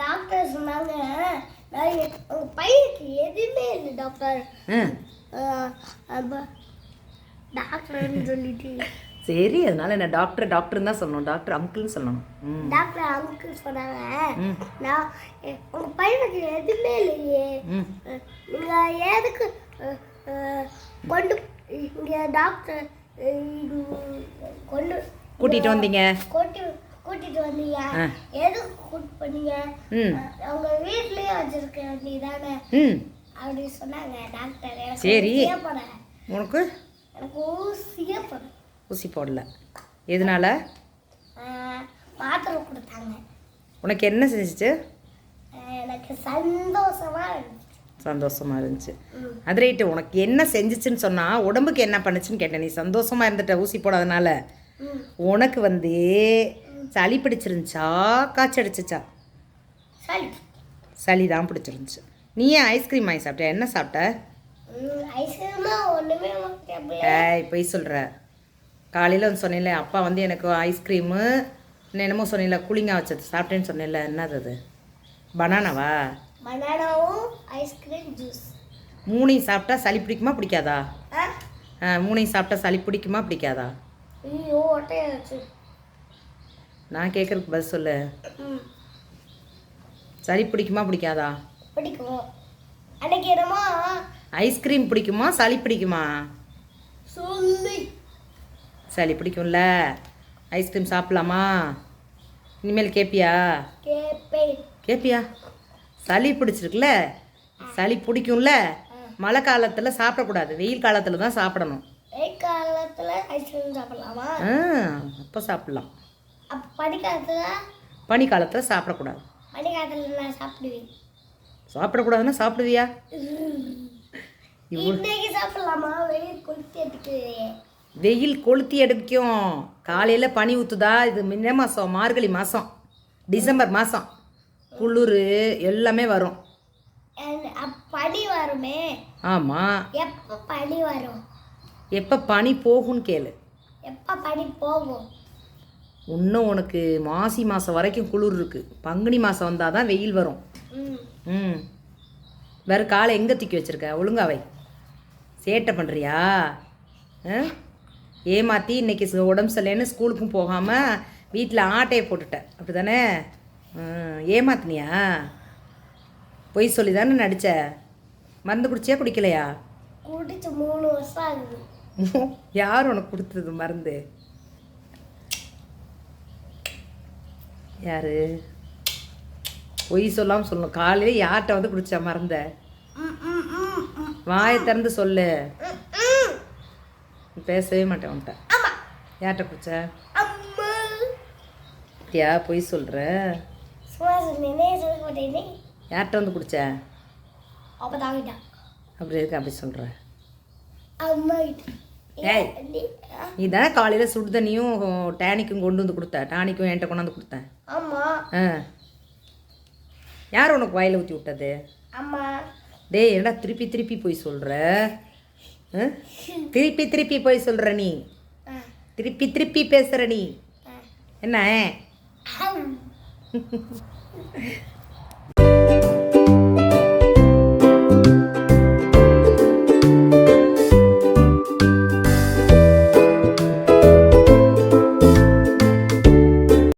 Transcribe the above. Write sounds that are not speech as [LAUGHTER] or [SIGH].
Doctor சொன்னாங்க. உங்க பையனுக்கு எதுவுமே இல்லை டாக்டர் டாக்டர்னு சொல்லிட்டு. சரி அதனால என்ன டாக்டர் டாக்டர் தான் சொல்லணும். டாக்டர் அங்கிள்னு சொல்லணும். டாக்டர் அங்கிள் சொன்னாங்க. நான் உங்க பையனுக்கு எதுவுமே இல்லையே. நீங்க எதுக்கு கொண்டு இங்க டாக்டர் கொண்டு கூட்டிட்டு வந்தீங்க? கூட்டி கூட்டிட்டு வந்தீங்க. எதுக்கு கூட்டு பண்ணீங்க ம். அஹ், அவங்க வீட்லயே வச்சிருக்க வேண்டியதானே ம். அப்படி சொன்னாங்க டாக்டர் சரி. உனக்கு? எனக்கு ஊசியே ஊசி போடல. எதனால? மாத்திரை கொடுத்தாங்க. உனக்கு என்ன செஞ்சுச்சு? எனக்கு சந்தோஷமா இருந்துச்சு. சந்தோஷமா இருந்துச்சு. ம். அது ரைட்டு. உனக்கு என்ன செஞ்சுச்சுன்னு சொன்னா உடம்புக்கு என்ன பண்ணுச்சுன்னு கேட்டேன். நீ சந்தோஷமா இருந்துட்ட ஊசி போடாதனால. உனக்கு வந்து சளி பிடிச்சிருந்துச்சா? காய்ச்சல் அடிச்சிச்சா? சரி சளி. தான் பிடிச்சிருந்துச்சு. நீ ஏன் ஐஸ்கிரீம் வாங்கி சாப்பிட்ட என்ன சாப்பிட்ட? ஏய் பொய் சொல்கிற காலையில் வந்து சொன்னேன்ல அப்பா வந்து எனக்கு ஐஸ்கிரீமு என்னமோ சொன்னேன்ல கூலிங்காக வச்சது சாப்பிட்டேன்னு சொன்னேன்ல என்னது அது? பனானாவா பனானாவும் ஐஸ்கிரீம் ஜூஸ் மூணையும் சாப்பிட்டா சளி பிடிக்குமா பிடிக்காதா? மூணையும் சாப்பிட்டா சளி பிடிக்குமா பிடிக்காதா? ஐயோ ஒட்டையாச்சு நான் கேட்குறதுக்கு பதில் சொல்லு. சளி பிடிக்குமா பிடிக்காதா? பிடிக்கும்? ஐஸ்கிரீம் பிடிக்குமா சளி பிடிக்குமா? சொல்லி. சளி பிடிக்கும்ல. ஐஸ்கிரீம் சாப்பிட்லாமா? இனிமேல் கேட்பியா கேட்பியா சளி பிடிச்சிருக்குல்ல? சளி பிடிக்கும்ல? மழை காலத்தில் சாப்பிடக்கூடாது. வெயில் காலத்தில் தான் சாப்பிடணும். வெயில் காலத்துல ஐஸ்கிரீம் சாப்பிடலாமா? ஆ அப்போ சாப்பிட்லாம். பனிக்காலத்துல பனி காலத்தில் சாப்பிடக்கூடாது. பனிக்காலத்துல நான் சாப்பிடுவேன். சாப்பிடக்கூடாதுன்னா சாப்பிடுவியா? இன்னைக்கு சாப்பிடலாமா? வெயில் கொளுத்திட்டு வெயில் கொளுத்தி எடுக்கும். காலையில் பனி ஊற்றுதா இது மின்ன மாதம் மார்கழி மாதம் டிசம்பர் மாதம் குளிர் எல்லாமே வரும். பனி வருமே? ஆமாம் எப்ப பனி வரும்? எப்போ பனி போகும்னு கேளு. எப்ப பனி போகும்? இன்னும் உனக்கு மாசி மாதம் வரைக்கும் குளிர் இருக்குது பங்குனி மாதம் வந்தால் தான் வெயில் வரும். ம். வேறு காலை எங்கே தூக்கி வச்சிருக்க? ஒழுங்காவை சேட்டை பண்ணுறியா ஏமாற்றி இன்னைக்கு சு- உடம்பு சரியில்லைன்னு ஸ்கூலுக்கும் போகாமல் வீட்டில் ஆட்டையை போட்டுட்ட. அப்படி தானே ஏமாத்தினியா? பொய் சொல்லி தானே நடித்த மருந்து குடிச்சியா குடிக்கலையா? குடிச்சு மூணு வருஷம் ஆகுது. யார் உனக்கு கொடுத்தது மருந்து? யாரு? பொய் சொல்லாமல் சொல்லணும். காலையில் யார்கிட்ட வந்து குடிச்சா மருந்த ம், ம், ம், ம். வாயை திறந்து சொல்லு. பேசவே மாட்டேன் உன்கிட்ட. ஆமா. யார்கிட்ட குடிச்ச? அம்மா. யா பொய் சொல்கிற யார்கிட்ட வந்து குடிச்ச? அப்படி இருக்கு அப்படி சொல்கிற அம்மா கிட்ட ஏய். நீ- தானே காலையில் சுடு தண்ணியும் டேனிக்கும் கொண்டு வந்து கொடுத்த டானிக்கும் என்கிட்ட கொண்டாந்து கொடுத்தேன். ஆமா. ஆ. யார் உனக்கு வாயில் ஊற்றி விட்டது? அம்மா. டேய் என்னடா திருப்பி திருப்பி போய் சொல்கிற திருப்பி திருப்பி போய் சொல்கிற நீ? திருப்பி திருப்பி பேசுகிற நீ. என்ன. [LAUGHS]